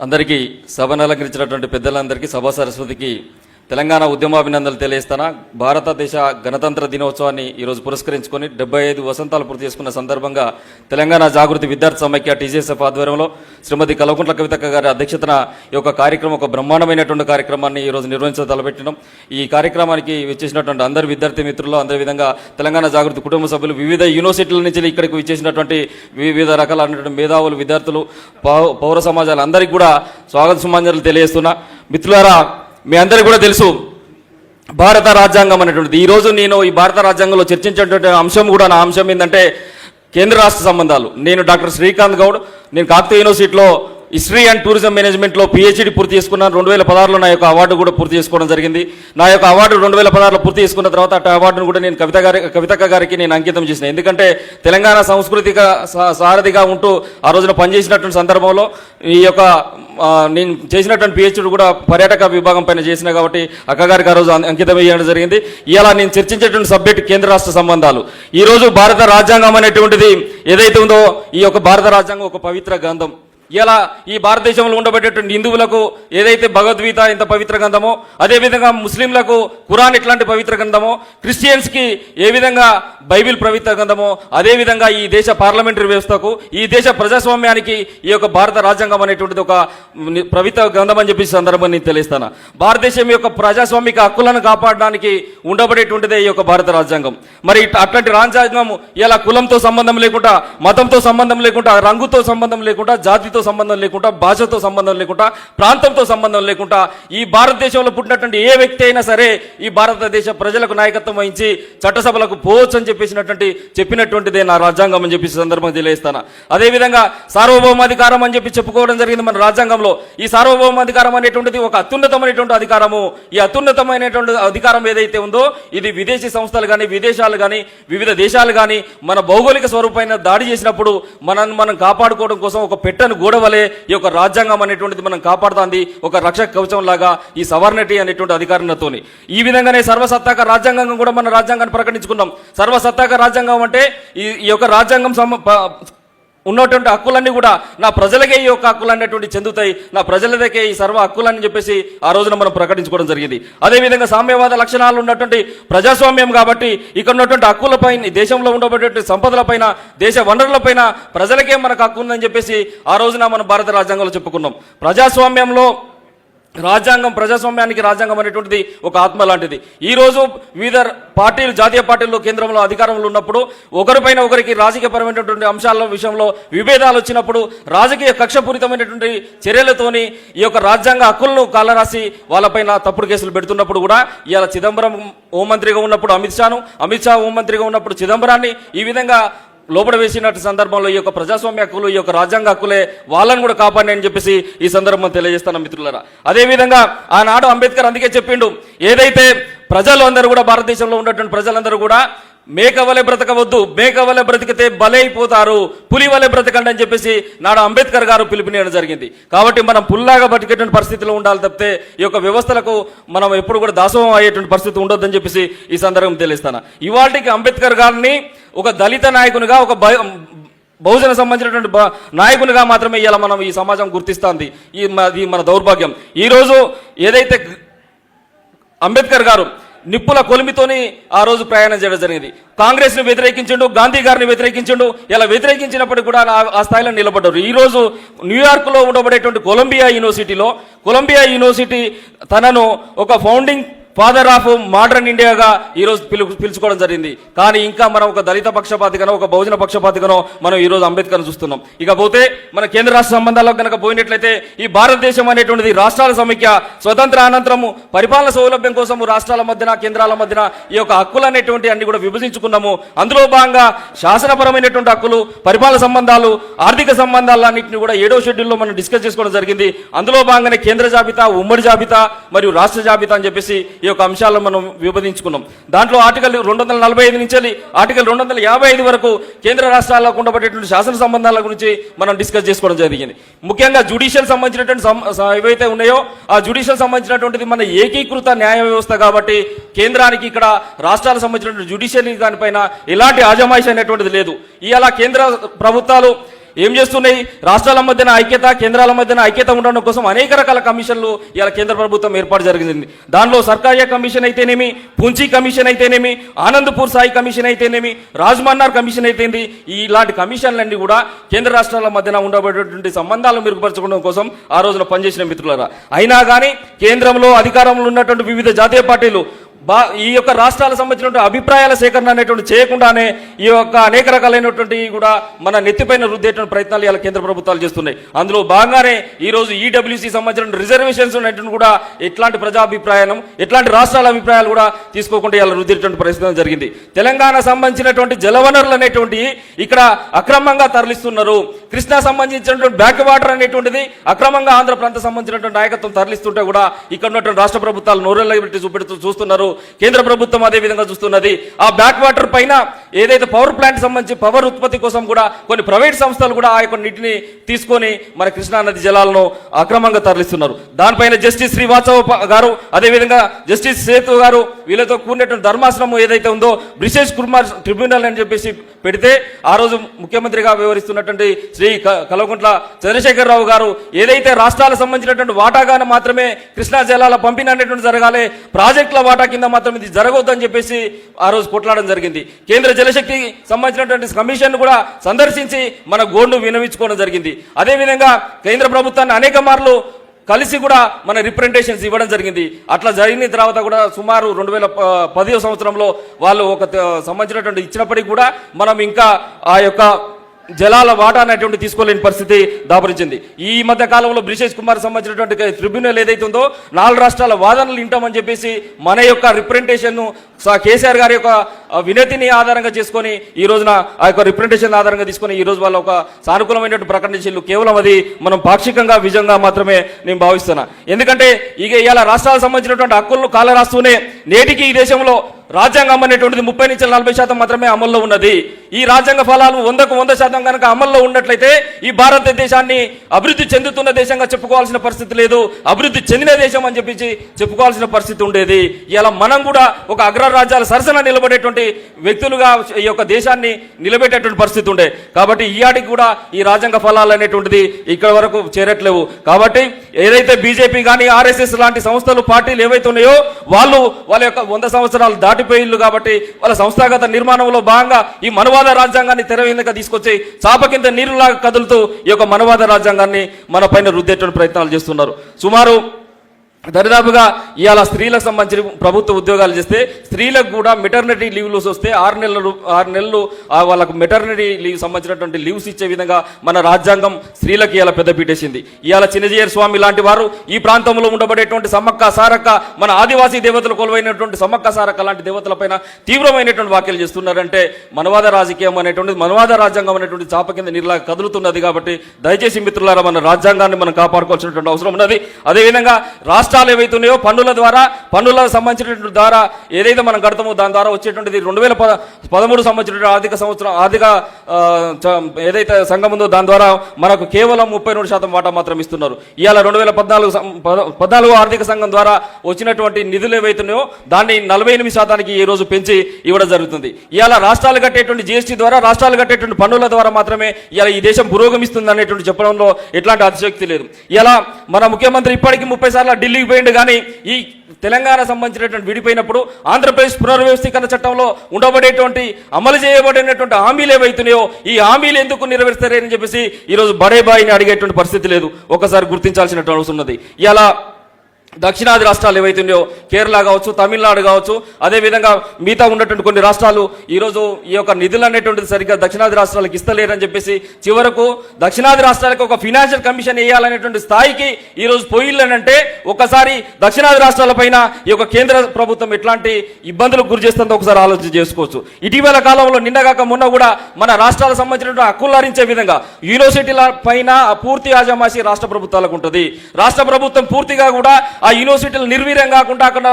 అందరికీ సభను అలంకరించినటువంటి పెద్దలందరికీ సభా సరస్వతికి తెలంగాణ ఉద్యమాభినందనలు తెలియజేస్తానా భారతదేశ గణతంత్ర దినోత్సవాన్ని ఈరోజు పురస్కరించుకొని డెబ్బై ఐదు వసంతాలు పూర్తి చేసుకున్న సందర్భంగా తెలంగాణ జాగృతి విద్యార్థి సమైక్య టీజేఎస్ఎఫ్ ఆధ్వర్యంలో శ్రీమతి కల్వకుంట్ల కవితక్క గారి అధ్యక్షతన ఈ యొక్క కార్యక్రమం ఒక బ్రహ్మాండమైనటువంటి కార్యక్రమాన్ని ఈరోజు నిర్వహించడం తలపెట్టడం ఈ కార్యక్రమానికి వచ్చేసినటువంటి అందరి విద్యార్థి మిత్రులు అందే విధంగా తెలంగాణ జాగృతి కుటుంబ సభ్యులు వివిధ యూనివర్సిటీల నుంచి ఇక్కడికి విచ్చేసినటువంటి వివిధ రకాలైనటువంటి మేధావులు విద్యార్థులు పౌ- పౌర సమాజాలు అందరికీ కూడా స్వాగత సుమాంజలు తెలియజేస్తున్నా. మిత్రులారా మీ అందరికీ కూడా తెలుసు భారత రాజ్యాంగం అనేటువంటిది. ఈరోజు నేను ఈ భారత రాజ్యాంగంలో చర్చించేటువంటి అంశం కూడా నా అంశం ఏంటంటే కేంద్ర రాష్ట్ర సంబంధాలు. నేను డాక్టర్ శ్రీకాంత్ గౌడ్ నేను కాకతీయ యూనివర్సిటీలో హిస్టరీ అండ్ టూరిజం మేనేజ్మెంట్లో పిహెచ్డి పూర్తి చేసుకున్నాను. రెండు వేల పదహారులో నా యొక్క అవార్డు కూడా పూర్తి చేసుకోవడం జరిగింది. నా యొక్క అవార్డు రెండు వేల పదహారులో పూర్తి చేసుకున్న తర్వాత ఆ అవార్డును కూడా నేను కవిత గారి కవితక్క గారికి నేను అంకితం చేసిన. ఎందుకంటే తెలంగాణ సాంస్కృతిక సారథిగా ఉంటూ ఆ రోజున పనిచేసినటువంటి సందర్భంలో ఈ యొక్క నేను చేసినటువంటి పిహెచ్డి కూడా పర్యాటక విభాగం పైన చేసిన కాబట్టి అక్కగారికి ఆ రోజు అం- అంకితం వేయడం జరిగింది. ఇలా నేను చర్చించేటువంటి సబ్జెక్ట్ కేంద్ర రాష్ట్ర సంబంధాలు. ఈరోజు భారత రాజ్యాంగం అనేటువంటిది ఏదైతే ఉందో ఈ యొక్క భారత రాజ్యాంగం ఒక పవిత్ర గ్రంథం. ఇలా ఈ భారతదేశంలో ఉండబడేటువంటి హిందువులకు ఏదైతే భగవద్గీత ఇంత పవిత్ర గ్రంథమో అదేవిధంగా ముస్లింలకు ఖురాన్ ఎట్లాంటి పవిత్ర గ్రంథమో క్రిస్టియన్స్కి ఏ విధంగా బైబిల్ పవిత్ర గ్రంథమో అదేవిధంగా ఈ దేశ పార్లమెంటరీ వ్యవస్థకు ఈ దేశ ప్రజాస్వామ్యానికి ఈ యొక్క భారత రాజ్యాంగం అనేటువంటిది ఒక పవిత్ర గ్రంథం అని చెప్పి సందర్భం నేను తెలియస్తాను. భారతదేశం యొక్క ప్రజాస్వామిక హక్కులను కాపాడడానికి ఉండబడేటువంటిదే ఈ యొక్క భారత రాజ్యాంగం. మరి అట్లాంటి రాజ్యాంగం ఇలా కులంతో సంబంధం లేకుండా మతంతో సంబంధం లేకుండా రంగుతో సంబంధం లేకుండా జాతితో సంబంధం లేకుండా భాషతో సంబంధం లేకుండా ప్రాంతంతో సంబంధం లేకుండా ఈ భారతదేశంలో పుట్టినటువంటి ఏ వ్యక్తి అయినా సరే ఈ భారతదేశ ప్రజలకు నాయకత్వం వహించి చట్టసభలకు పోవచ్చు అని చెప్పేసినటువంటి చెప్పినటువంటిదే నా రాజ్యాంగం అని చెప్పి సందర్భం సందర్భంగా తెలియస్తాను అదేవిధంగా సార్వభౌమాధికారం అని చెప్పి చెప్పుకోవడం జరిగింది మన రాజ్యాంగంలో. ఈ సార్వభౌమాధికారం అనేటువంటిది ఒక అత్యున్నతమైనటువంటి అధికారము. ఈ అత్యున్నతమైనటువంటి అధికారం ఏదైతే ఉందో ఇది విదేశీ సంస్థలు కానీ విదేశాలు కానీ వివిధ దేశాలు కానీ మన భౌగోళిక స్వరూపమైన దాడి చేసినప్పుడు మనం మనం కాపాడుకోవడం కోసం ఒక పెట్టను గోడవలే ఈ యొక్క రాజ్యాంగం అనేటువంటిది మనం కాపాడుతుంది. ఒక రక్షక కవచం లాగా ఈ సవర్ణటి అనేటువంటి అధికారంతోని ఈ విధంగానే సర్వసత్తాక రాజ్యాంగం కూడా మన రాజ్యాంగాన్ని ప్రకటించుకున్నాం. సర్వసత్తాక రాజ్యాంగం అంటే ఈ ఈ యొక్క రాజ్యాంగం ఉన్నటువంటి హక్కులన్నీ కూడా నా ప్రజలకే ఈ యొక్క హక్కులు అనేటువంటి చెందుతాయి. నా ప్రజలకే ఈ సర్వ హక్కులని చెప్పేసి ఆ రోజున మనం ప్రకటించుకోవడం జరిగింది. అదేవిధంగా సామ్యవాద లక్షణాలు ఉన్నటువంటి ప్రజాస్వామ్యం కాబట్టి ఇక్కడ ఉన్నటువంటి హక్కులపై దేశంలో ఉండబడేటువంటి సంపదలపైన దేశ వనరులపైన ప్రజలకే మనకు హక్కు ఉందని చెప్పేసి ఆ రోజున మనం భారత రాజ్యాంగంలో చెప్పుకున్నాం. ప్రజాస్వామ్యంలో రాజ్యాంగం ప్రజాస్వామ్యానికి రాజ్యాంగం అనేటువంటిది ఒక ఆత్మ లాంటిది. ఈ రోజు వివిధ పార్టీలు జాతీయ పార్టీలు కేంద్రంలో అధికారంలో ఉన్నప్పుడు ఒకరిపైన ఒకరికి రాజకీయపరమైనటువంటి అంశాల విషయంలో విభేదాలు వచ్చినప్పుడు రాజకీయ కక్షపూరితమైనటువంటి చర్యలతోని ఈ యొక్క రాజ్యాంగ హక్కులను కాలరాసి వాళ్ళపైన తప్పుడు కేసులు పెడుతున్నప్పుడు కూడా ఇవాళ చిదంబరం హోంమంత్రిగా ఉన్నప్పుడు అమిత్ షాను అమిత్ షా హోంమంత్రిగా ఉన్నప్పుడు చిదంబరాన్ని ఈ విధంగా లోపల వేసినట్టు సందర్భంలో ఈ యొక్క ప్రజాస్వామ్య హక్కులు ఈ యొక్క రాజ్యాంగ హక్కులే వాళ్ళని కూడా కాపాడి అని చెప్పేసి ఈ సందర్భంలో తెలియజేస్తాను మిత్రులరా. అదేవిధంగా ఆనాడు అంబేద్కర్ అందుకే చెప్పిండు ఏదైతే ప్రజలు అందరూ కూడా భారతదేశంలో ఉన్నటువంటి ప్రజలందరూ కూడా మేక వలె బ్రతకవద్దు మేక వలె బ్రతికితే బలైపోతారు పులి వలె బ్రతకండి అని చెప్పేసి నాడు అంబేద్కర్ గారు పిలుపునియడం జరిగింది. కాబట్టి మనం పుల్లాగా బతికేటువంటి పరిస్థితిలో ఉండాలి తప్పితే ఈ యొక్క వ్యవస్థలకు మనం ఎప్పుడు కూడా దాసోహం అయ్యేటువంటి పరిస్థితి ఉండొద్దని చెప్పేసి ఈ సందర్భం తెలియస్తాను ఇవాళకి అంబేద్కర్ గారిని ఒక దళిత నాయకునిగా ఒక బహుజన సంబంధించినటువంటి నాయకునిగా మాత్రమే ఇలా మనం ఈ సమాజం గుర్తిస్తుంది. ఈ మన దౌర్భాగ్యం. ఈరోజు ఏదైతే అంబేద్కర్ గారు నిప్పుల కొలిమితోని ఆ రోజు ప్రయాణం చేయడం జరిగింది. కాంగ్రెస్ను వ్యతిరేకించిండు గాంధీ గారిని వ్యతిరేకించిండు ఇలా వ్యతిరేకించినప్పటికీ కూడా ఆ- ఆ స్థాయిలో నిలబడ్డారు. ఈ రోజు న్యూయార్క్లో ఉండబడేటువంటి కొలంబియా యూనివర్సిటీలో కొలంబియా యూనివర్సిటీ తనను ఒక ఫౌండింగ్ ఫాదర్ ఆఫ్ మోడర్న్ ఇండియాగా ఈరోజు పిలు పిలుచుకోవడం జరిగింది. కానీ ఇంకా మనం ఒక దళిత పక్షపాతిగానో ఒక బహుజన పక్షపాతిగానో మనం ఈ రోజు అంబేద్కర్ చూస్తున్నాం. ఇకపోతే మన కేంద్ర రాష్ట్ర సంబంధాల్లో కనుక పోయినట్లయితే ఈ భారతదేశం అనేటువంటిది రాష్ట్రాల సమైక్య స్వతంత్ర అనంతరము పరిపాలన సౌలభ్యం కోసం రాష్ట్రాల మధ్యన కేంద్రాల మధ్యన ఈ యొక్క హక్కులు అనేటువంటి అన్ని కూడా విభజించుకున్నాము. అందులో భాగంగా శాసనపరమైనటువంటి హక్కులు పరిపాలన సంబంధాలు ఆర్థిక సంబంధాలన్నింటినీ కూడా ఏడో షెడ్యూల్లో మనం డిస్కస్ చేసుకోవడం జరిగింది. అందులో భాగంగానే కేంద్ర జాబితా ఉమ్మడి జాబితా మరియు రాష్ట్ర జాబితా అని చెప్పేసి ఈ యొక్క అంశాలను మనం విభజించుకున్నాం. దాంట్లో ఆర్టికల్ రెండు వందల నలభై ఐదు నుంచి ఆర్టికల్ రెండు వందల యాభై ఐదు వరకు కేంద్ర రాష్ట్రాలకు ఉండబడేటువంటి శాసన సంబంధాల గురించి మనం డిస్కస్ చేసుకోవడం జరిగింది. ముఖ్యంగా జుడిషియల్ సంబంధించినటువంటి ఏవైతే ఉన్నాయో ఆ జుడిషియల్ సంబంధించినటువంటిది మన ఏకీకృత న్యాయ వ్యవస్థ కాబట్టి కేంద్రానికి ఇక్కడ రాష్ట్రాలకు సంబంధించినటువంటి జుడిషియల్ దానిపైన ఎలాంటి ఆజమాయిషి అనేటువంటిది లేదు. ఇలా కేంద్ర ప్రభుత్వాలు ఏం చేస్తున్నాయి? రాష్ట్రాల మధ్యన ఐక్యత కేంద్రాల మధ్యన ఐక్యత ఉండడం కోసం అనేక రకాల కమిషన్లు ఇలా కేంద్ర ప్రభుత్వం ఏర్పాటు జరిగింది. దానిలో సర్కారియా కమిషన్ అయితేనేమి పుంచి కమిషన్ అయితేనేమి ఆనందపూర్ సాయి కమిషన్ అయితేనేమి రాజ్మన్నార్ కమిషన్ అయితేంది ఇలాంటి కమిషన్లన్నీ కూడా కేంద్ర రాష్ట్రాల మధ్యన ఉండబడేటువంటి సంబంధాలు మెరుగుపరచుకోవడం కోసం ఆ రోజున పనిచేసిన మిత్రులరా. అయినా కానీ కేంద్రంలో అధికారంలో ఉన్నటువంటి వివిధ జాతీయ పార్టీలు బా ఈ యొక్క రాష్ట్రాలకు సంబంధించినటువంటి అభిప్రాయాల సేకరణ అనేటువంటి చేయకుండానే ఈ యొక్క అనేక రకాలైనటువంటి కూడా మన నెత్తిపైన రుద్దేటువంటి ప్రయత్నాలు ఇలా కేంద్ర ప్రభుత్వాలు చేస్తున్నాయి. అందులో భాగంగానే ఈ రోజు ఈడబ్ల్యూసీ సంబంధించిన రిజర్వేషన్స్ ఉన్నటువంటి కూడా ఎట్లాంటి ప్రజాభిప్రాయం ఎట్లాంటి రాష్ట్రాల అభిప్రాయాలు కూడా తీసుకోకుండా ఇలా రుద్దేటువంటి ప్రయత్నం జరిగింది. తెలంగాణ సంబంధించినటువంటి జలవనరులు అనేటువంటి ఇక్కడ అక్రమంగా తరలిస్తున్నారు. కృష్ణా సంబంధించినటువంటి బ్యాక్ వాటర్ అనేటువంటిది అక్రమంగా ఆంధ్ర ప్రాంతం సంబంధించినటువంటి నాయకత్వం తరలిస్తుంటే కూడా ఇక్కడ ఉన్నటువంటి రాష్ట్ర ప్రభుత్వాలు నోరెళ్ళ పెట్టి చూపెడుతూ చూస్తున్నారు. కేంద్ర ప్రభుత్వం అదే విధంగా చూస్తున్నది. ఆ బ్యాక్ వాటర్ పైన ఏదైతే పవర్ ప్లాంట్ సంబంధించి పవర్ ఉత్పత్తి కోసం కూడా కొన్ని ప్రైవేట్ సంస్థలు కూడా ఆ యొక్క నీటిని తీసుకొని మన కృష్ణా నది జలాలను అక్రమంగా తరలిస్తున్నారు. దానిపైన జస్టిస్ శ్రీవాత్సవ గారు అదేవిధంగా జస్టిస్ సేతు గారు వీళ్ళతో కూడినటువంటి ధర్మాశ్రమం ఏదైతే ఉందో బ్రిషేష్ కుమార్ ట్రిబ్యునల్ అని చెప్పేసి పెడితే ఆ రోజు ముఖ్యమంత్రిగా వ్యవహరిస్తున్నటువంటి శ్రీ శ్రీ కలవకుంట్ల చంద్రశేఖరరావు గారు ఏదైతే రాష్ట్రాలకు సంబంధించినటువంటి వాటాగాను మాత్రమే కృష్ణా జలాల పంపిణీ అనేటువంటి జరగాలి ప్రాజెక్టుల వాటా కింద మాత్రం ఇది జరగవద్దని చెప్పేసి ఆ రోజు కొట్లాడడం జరిగింది. కేంద్ర జలశక్తి సంబంధించినటువంటి కమిషన్ కూడా సందర్శించి మన గోండు వినవించుకోవడం జరిగింది. అదేవిధంగా కేంద్ర ప్రభుత్వాన్ని అనేక మార్లు కలిసి కూడా మన రిప్రజెంటేషన్స్ ఇవ్వడం జరిగింది. అట్లా జరిగిన తర్వాత కూడా సుమారు రెండు వేల పదివ సంవత్సరంలో వాళ్ళు ఒక సంబంధించినటువంటి ఇచ్చినప్పటికీ కూడా మనం ఇంకా ఆ యొక్క జలాల వాటా అనేటువంటి తీసుకోలేని పరిస్థితి దాపరించింది. ఈ మధ్య కాలంలో బ్రిషేష్ కుమార్ సంబంధించినటువంటి ట్రిబ్యునల్ ఏదైతే ఉందో నాలుగు రాష్ట్రాల వాదనలు వింటామని చెప్పేసి మన యొక్క రిప్రజెంటేషన్ను కేసీఆర్ గారి యొక్క వినతిని ఆధారంగా చేసుకొని ఈ రోజున ఆ యొక్క రిప్రజెంటేషన్ ఆధారంగా తీసుకొని ఈ రోజు వాళ్ళ ఒక సానుకూలమైనటువంటి ప్రకటన చేసిళ్ళు కేవలం అది మనం పాక్షికంగా విజయంగా మాత్రమే నేను భావిస్తున్నా. ఎందుకంటే ఇక ఇవాళ రాష్ట్రాలకు సంబంధించినటువంటి హక్కులను కాలరాస్తూనే నేటికి ఈ దేశంలో రాజ్యాంగం అనేటువంటిది ముప్పై నుంచి నలభై శాతం మాత్రమే అమల్లో ఉన్నది. ఈ రాజ్యాంగ ఫలాలు వందకు వంద శాతం కనుక అమల్లో ఉన్నట్లయితే ఈ భారతదేశాన్ని అభివృద్ధి చెందుతున్న దేశంగా చెప్పుకోవాల్సిన పరిస్థితి లేదు. అభివృద్ధి చెందిన దేశం అని చెప్పేసి చెప్పుకోవాల్సిన పరిస్థితి ఉండేది. ఇలా మనం కూడా ఒక అగ్రరాజ్యాల సరసన నిలబడేటువంటి వ్యక్తులుగా ఈ యొక్క దేశాన్ని నిలబెట్టేటువంటి పరిస్థితి ఉండే. కాబట్టి ఈయాటికి కూడా ఈ రాజ్యాంగ ఫలాలు అనేటువంటిది ఇక్కడ వరకు చేరట్లేవు. కాబట్టి ఏదైతే బీజేపీ కానీ ఆర్ఎస్ఎస్ లాంటి సంస్థలు పార్టీలు ఏవైతే ఉన్నాయో వాళ్ళు వాళ్ళ యొక్క వంద సంవత్సరాలు దాటిపోయిళ్ళు కాబట్టి వాళ్ళ సంస్థాగత నిర్మాణంలో భాగంగా ఈ మనవాద రాజ్యాంగాన్ని తెర మీదగా తీసుకొచ్చి చాప కింద నీరులాగా కదులుతూ ఈ యొక్క మనవాద రాజ్యాంగాన్ని మన పైన రుద్దేటువంటి ప్రయత్నాలు చేస్తున్నారు. సుమారు దరిదాపుగా ఇవాళ స్త్రీలకు సంబంధించిన ప్రభుత్వ ఉద్యోగాలు చేస్తే స్త్రీలకు కూడా మెటర్నిటీ లీవ్లు వస్తే ఆరు నెలలు ఆరు నెలలు వాళ్ళకు మెటర్నిటీ లీవ్ సంబంధించినటువంటి లీవ్స్ ఇచ్చే విధంగా మన రాజ్యాంగం స్త్రీలకు ఇవాళ పెద్దపీటేసింది ఇవాళ చిన్నజీయర్ స్వామి లాంటి వారు ఈ ప్రాంతంలో ఉండబడేటువంటి సమ్మక్క సారక్క మన ఆదివాసీ దేవతలు కొలువైనటువంటి సమ్మక్క సారక్క లాంటి దేవతలపైన తీవ్రమైనటువంటి వ్యాఖ్యలు చేస్తున్నారంటే మనవాద రాజకీయం అనేటువంటిది మనవాద రాజ్యాంగం అనేటువంటి చాప కింద నీరులా కదులుతున్నది కాబట్టి దయచేసి మిత్రులారా మన రాజ్యాంగాన్ని మనం కాపాడుకోవాల్సినటువంటి అవసరం ఉన్నది. అదేవిధంగా రాష్ట్రాలు ఏవైతే ఉన్నాయో పన్నుల ద్వారా పన్నులకు సంబంధించినటువంటి ద్వారా ఏదైతే మనం కడతామో దాని ద్వారా వచ్చేటువంటిది రెండు వేల పద పదమూడు సంబంధించిన ఆర్థిక సంవత్సరం ఆర్థిక ఏదైతే సంఘం ఉందో దాని ద్వారా మనకు కేవలం ముప్పై రెండు శాతం వాటా మాత్రం ఇస్తున్నారు. ఇవాళ రెండు వేల పద్నాలుగు పద్నాలుగు ఆర్థిక సంఘం ద్వారా వచ్చినటువంటి నిధులు ఏవైతున్నాయో దాన్ని నలభై ఎనిమిది శాతానికి ఈ రోజు పెంచి ఇవ్వడం జరుగుతుంది. ఇవాళ రాష్ట్రాలు కట్టేటువంటి జీఎస్టీ ద్వారా రాష్ట్రాలు కట్టేటువంటి పన్నుల ద్వారా మాత్రమే ఇవాళ ఈ దేశం పురోగమిస్తుంది అనేటువంటి చెప్పడంలో ఎట్లాంటి అతిశక్తి లేదు. ఇలా మన ముఖ్యమంత్రి ఇప్పటికీ ముప్పై సార్లు ఢిల్లీ పోయిండు కానీ ఈ తెలంగాణ సంబంధించినటువంటి విడిపోయినప్పుడు ఆంధ్రప్రదేశ్ పునర్వ్యవస్థీకరణ చట్టంలో ఉండబడేటువంటి అమలు చేయబడినటువంటి హామీలు ఏవైతున్నాయో ఈ హామీలు ఎందుకు నెరవేరుస్తారని చెప్పేసి ఈరోజు బడేబాయిని అడిగేటువంటి పరిస్థితి లేదు. ఒకసారి గుర్తించాల్సినటువంటి అవసరం ఉన్నది. ఇలా దక్షిణాది రాష్ట్రాలు ఏవైతున్నాయో కేరళ కావచ్చు తమిళనాడు కావచ్చు అదేవిధంగా మిగతా ఉన్నటువంటి కొన్ని రాష్ట్రాలు ఈరోజు ఈ యొక్క నిధులు అనేటువంటిది సరిగ్గా దక్షిణాది రాష్ట్రాలకు ఇస్తలేరని చెప్పేసి చివరకు దక్షిణాది రాష్ట్రాలకు ఒక ఫినాన్షియల్ కమిషన్ వేయాలనేటువంటి స్థాయికి ఈరోజు పోయిల్లనంటే ఒకసారి దక్షిణాది రాష్ట్రాలపైన ఈ యొక్క కేంద్ర ప్రభుత్వం ఎట్లాంటి ఇబ్బందులకు గురి చేస్తుందో ఒకసారి ఆలోచన చేసుకోవచ్చు. ఇటీవల కాలంలో నిన్నగాక మొన్న కూడా మన రాష్ట్రాలకు సంబంధించిన హక్కులారించే విధంగా యూనివర్సిటీల పైన పూర్తి ఆజమాసి రాష్ట్ర ప్రభుత్వాలకు ఉంటుంది. రాష్ట్ర ప్రభుత్వం పూర్తిగా కూడా ఆ యూనివర్సిటీలు నిర్వీర్యం కాకుండా అక్కడ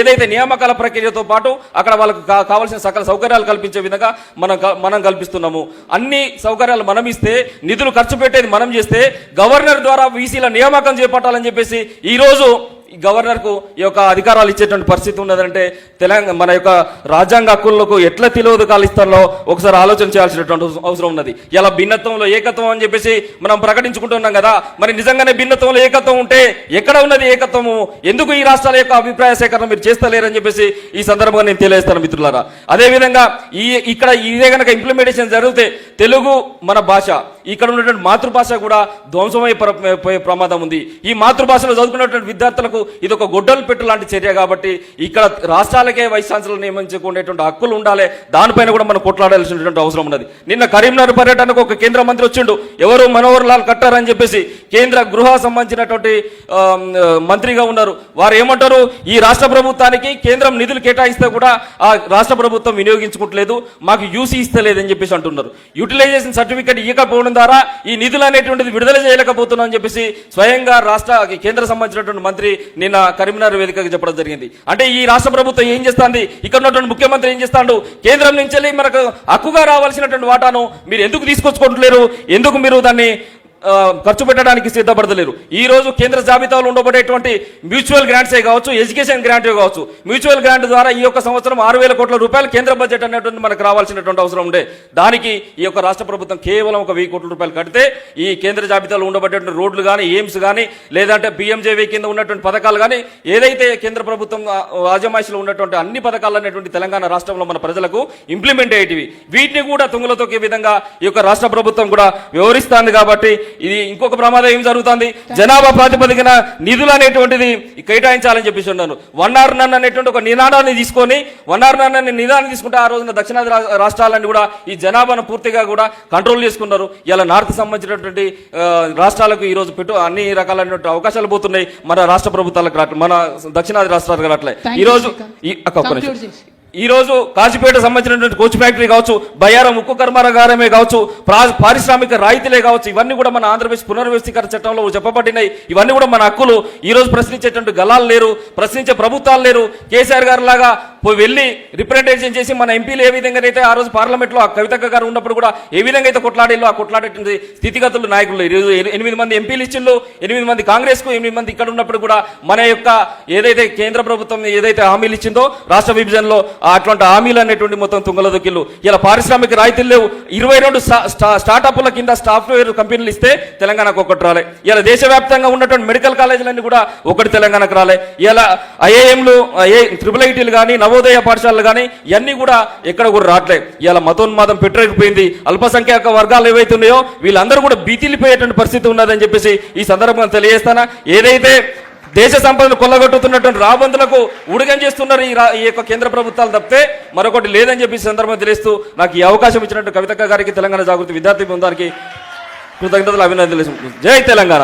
ఏదైతే నియామకాల ప్రక్రియతో పాటు అక్కడ వాళ్ళకు కావాల్సిన సకల సౌకర్యాలు కల్పించే విధంగా మనం మనం కల్పిస్తున్నాము. అన్ని సౌకర్యాలు మనం ఇస్తే నిధులు ఖర్చు పెట్టేది మనం చేస్తే గవర్నర్ ద్వారా వీసీల నియామకం చేపట్టాలని చెప్పేసి ఈరోజు ఈ గవర్నర్కు ఈ యొక్క అధికారాలు ఇచ్చేటువంటి పరిస్థితి ఉన్నదంటే తెలంగాణ మన యొక్క రాజ్యాంగ హక్కులకు ఎట్లా తిలోదకాలు ఇస్తారో ఒకసారి ఆలోచన చేయాల్సినటువంటి అవసరం ఉన్నది. ఇలా భిన్నత్వంలో ఏకత్వం అని చెప్పేసి మనం ప్రకటించుకుంటున్నాం కదా మరి నిజంగానే భిన్నత్వంలో ఏకత్వం ఉంటే ఎక్కడ ఉన్నది ఏకత్వము? ఎందుకు ఈ రాష్ట్రాల యొక్క అభిప్రాయ సేకరణ మీరు చేస్తలేరని చెప్పేసి ఈ సందర్భంగా నేను తెలియజేస్తాను మిత్రులారా. అదేవిధంగా ఈ ఇక్కడ ఇదే కనుక ఇంప్లిమెంటేషన్ జరిగితే తెలుగు మన భాష ఇక్కడ ఉన్నటువంటి మాతృభాష కూడా ధ్వంసమై పోయే ప్రమాదం ఉంది. ఈ మాతృభాషలో చదువుకున్నటువంటి విద్యార్థులకు ఇది ఒక గొడ్డలు పెట్టు లాంటి చర్య కాబట్టి ఇక్కడ రాష్ట్రాలకే వైస్ ఛాన్సలర్ నియమించుకునేటువంటి హక్కులు ఉండాలి. దానిపైన కూడా మనం కొట్లాడాల్సినటువంటి అవసరం ఉన్నది. నిన్న కరీంనగర్ పర్యటనకు ఒక కేంద్ర మంత్రి వచ్చిండు. ఎవరు మనోహర్ లాల్ కట్టారని అని చెప్పేసి కేంద్ర గృహ సంబంధించినటువంటి మంత్రిగా ఉన్నారు. వారు ఏమంటారు? ఈ రాష్ట్ర ప్రభుత్వానికి కేంద్రం నిధులు కేటాయిస్తే కూడా ఆ రాష్ట్ర ప్రభుత్వం వినియోగించుకోవట్లేదు మాకు యూసీ ఇస్తలేదని చెప్పేసి అంటున్నారు. యూటిలైజేషన్ సర్టిఫికేట్ ఇవ్వకపోవడం ద్వారా ఈ నిధులు అనేటువంటిది విడుదల చేయలేకపోతున్నాం అని చెప్పేసి స్వయంగా రాష్ట్ర కేంద్ర సంబంధించినటువంటి మంత్రి నిన్న కరీంనగర్ వేదికగా చెప్పడం జరిగింది. అంటే ఈ రాష్ట్ర ప్రభుత్వం ఏం చేస్తుంది? ఇక్కడ ఉన్నటువంటి ముఖ్యమంత్రి ఏం చేస్తాడు? కేంద్రం నుంచి వెళ్ళి మనకు హక్కుగా రావాల్సినటువంటి వాటాను మీరు ఎందుకు తీసుకొచ్చుకుంటలేరు? ఎందుకు మీరు దాన్ని ఖర్చు పెట్టడానికి సిద్ధపడతలేరు. ఈ రోజు కేంద్ర జాబితాలో ఉండబడేటువంటి మ్యూచువల్ గ్రాంట్సే కావచ్చు ఎడ్యుకేషన్ గ్రాంట్ కావచ్చు. మ్యూచువల్ గ్రాంట్ ద్వారా ఈ యొక్క సంవత్సరం ఆరు వేల కోట్ల రూపాయలు కేంద్ర బడ్జెట్ అనేటువంటి మనకు రావాల్సినటువంటి అవసరం ఉండే. దానికి ఈ యొక్క రాష్ట్ర ప్రభుత్వం కేవలం ఒక వెయ్యి కోట్ల రూపాయలు కడితే ఈ కేంద్ర జాబితాలో ఉండబడేటువంటి రోడ్లు కానీ ఎయిమ్స్ కానీ లేదంటే బిఎంజేవీ కింద ఉన్నటువంటి పథకాలు కానీ ఏదైతే కేంద్ర ప్రభుత్వం ఆ, ఉన్నటువంటి అన్ని పథకాలు అనేటువంటి తెలంగాణ రాష్ట్రంలో మన ప్రజలకు ఇంప్లిమెంట్ అయ్యేటివి. వీటిని కూడా తుంగలో తొక్కే విధంగా ఈ యొక్క రాష్ట్ర ప్రభుత్వం కూడా వ్యవహరిస్తుంది కాబట్టి ఇది ఇంకొక ప్రమాదం ఏం జరుగుతుంది? జనాభా ప్రాతిపదికన నిధులు అనేటువంటిది కేటాయించాలని చెప్పేసి ఉన్నాను వన్ ఆర్ నన్ అనేటువంటి ఒక నినాదాన్ని తీసుకొని వన్ ఆర్ నన్ అనే నినాదాన్ని తీసుకుంటే ఆ రోజున దక్షిణాది రాష్ట్రాలన్నీ కూడా ఈ జనాభాను పూర్తిగా కూడా కంట్రోల్ చేసుకున్నారు. ఇలా నార్త్ సంబంధించినటువంటి రాష్ట్రాలకు ఈ రోజు పెట్టు అన్ని రకాలైనటువంటి అవకాశాలు పోతున్నాయి. మన రాష్ట్ర ప్రభుత్వాలకు రావట్లే మన దక్షిణాది రాష్ట్రాలకు రావట్లే Thank ఈ you, రోజు Srikanth. ఈ- అక్క ఒక్క నిమిషం. ఈరోజు కాశీపేట సంబంధించినటువంటి కోచ్ ఫ్యాక్టరీ కావచ్చు బయ్యారం ఉక్కు కర్మాగారమే కావచ్చు పారిశ్రామిక రాయితీలే కావచ్చు ఇవన్నీ కూడా మన ఆంధ్రప్రదేశ్ పునర్వ్యవస్థీకరణ చట్టంలో చెప్పబడినాయి ఇవన్నీ కూడా మన హక్కులు. ఈరోజు ప్రశ్నించేటువంటి గలాలు లేరు ప్రశ్నించే ప్రభుత్వాలు లేరు. కేసీఆర్ గారు లాగా వెళ్ళి రిప్రజెంటేషన్ చేసి మన ఎంపీలు ఏ విధంగా అయితే ఆ రోజు పార్లమెంట్లో ఆ కవితక్క గారు ఉన్నప్పుడు కూడా ఏ విధంగా అయితే కొట్లాడేలో ఆ కొట్లాడేటువంటి స్థితిగతులు నాయకులు ఈరోజు ఎనిమిది మంది ఎంపీలు ఇచ్చిండ్రు ఎనిమిది మంది కాంగ్రెస్కు ఎనిమిది మంది ఇక్కడ ఉన్నప్పుడు కూడా మన యొక్క ఏదైతే కేంద్ర ప్రభుత్వం ఏదైతే హామీలు ఇచ్చిందో రాష్ట్ర విభజనలో అటువంటి హామీలు అనేటువంటి మొత్తం తుంగల దొక్కిళ్ళు ఇలా పారిశ్రామిక రాయితీలు లేవు. ఇరవై రెండు స్టార్టప్ల కింద సాఫ్ట్వేర్ కంపెనీలు ఇస్తే తెలంగాణకు ఒకటి రాలే. ఇలా దేశవ్యాప్తంగా ఉన్నటువంటి మెడికల్ కాలేజీలన్నీ కూడా ఒకటి తెలంగాణకు రాలే. ఇలా ఐఏఎంలు ట్రిపుల్ ఐటీలు కానీ నవోదయ పాఠశాలలు కానీ ఇవన్నీ కూడా ఎక్కడ కూడా రావట్లే ఇలా మతోన్మాదం పెట్టలేకపోయింది అల్పసంఖ్యాక వర్గాలు ఏవైతే ఉన్నాయో వీళ్ళందరూ కూడా బీతిలిపోయేటువంటి పరిస్థితి ఉన్నదని చెప్పేసి ఈ సందర్భంగా తెలియజేస్తానా. ఏదైతే దేశ సంపదను కొల్లగొట్టుతున్నటువంటి రాబందులకు ఉడిగం చేస్తున్నారు ఈ రా- ఈ యొక్క కేంద్ర ప్రభుత్వాలు తప్పితే మరొకటి లేదని చెప్పి సందర్భం సందర్భంగా తెలియస్తూ నాకు ఈ అవకాశం ఇచ్చినట్టు కవితక్క గారికి తెలంగాణ జాగృతి విద్యార్థి బృందానికి కృతజ్ఞతలు అభినందనలు జై తెలంగాణ.